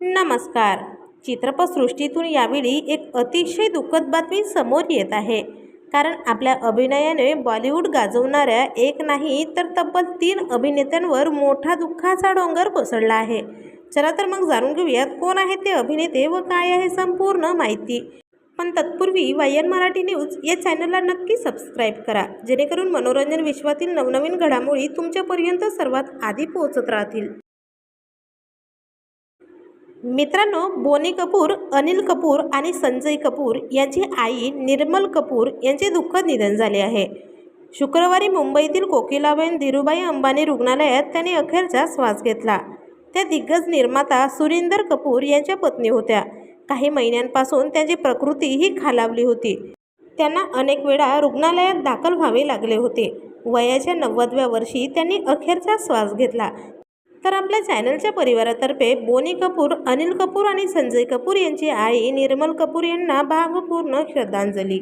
नमस्कार. चित्रपटसृष्टीतून यावेळी एक अतिशय दुःखद बातमी समोर येत आहे. कारण आपल्या अभिनयाने बॉलिवूड गाजवणाऱ्या एक नाही तर तब्बल तीन अभिनेत्यांवर मोठा दुःखाचा डोंगर कोसळला आहे. चला तर मग जाणून घेऊयात कोण आहेत ते अभिनेते व काय आहे संपूर्ण माहिती. पण तत्पूर्वी वाय मराठी न्यूज या चॅनलला नक्की सबस्क्राईब करा. जेणेकरून मनोरंजन विश्वातील नवनवीन घडामोडी तुमच्यापर्यंत सर्वात आधी पोहोचत राहतील. मित्रांनो बोनी कपूर अनिल कपूर आणि संजय कपूर यांची आई निर्मल कपूर यांचे दुःखद निधन झाले आहे. शुक्रवारी मुंबईतील कोकिलाबेन धीरूभाई अंबानी रुग्णालयात त्यांनी अखेरचा श्वास घेतला. त्या दिग्गज निर्माता सुरिंदर कपूर यांच्या पत्नी होत्या. काही महिन्यांपासून त्यांची प्रकृतीही खालावली होती. त्यांना अनेक वेळा रुग्णालयात दाखल व्हावे लागले होते. वयाच्या नव्वदव्या वर्षी त्यांनी अखेरचा श्वास घेतला. तर आपल्या चॅनलच्या परिवारातर्फे बोनी कपूर अनिल कपूर आणि संजय कपूर यांची आई निर्मल कपूर यांना भावपूर्ण श्रद्धांजली.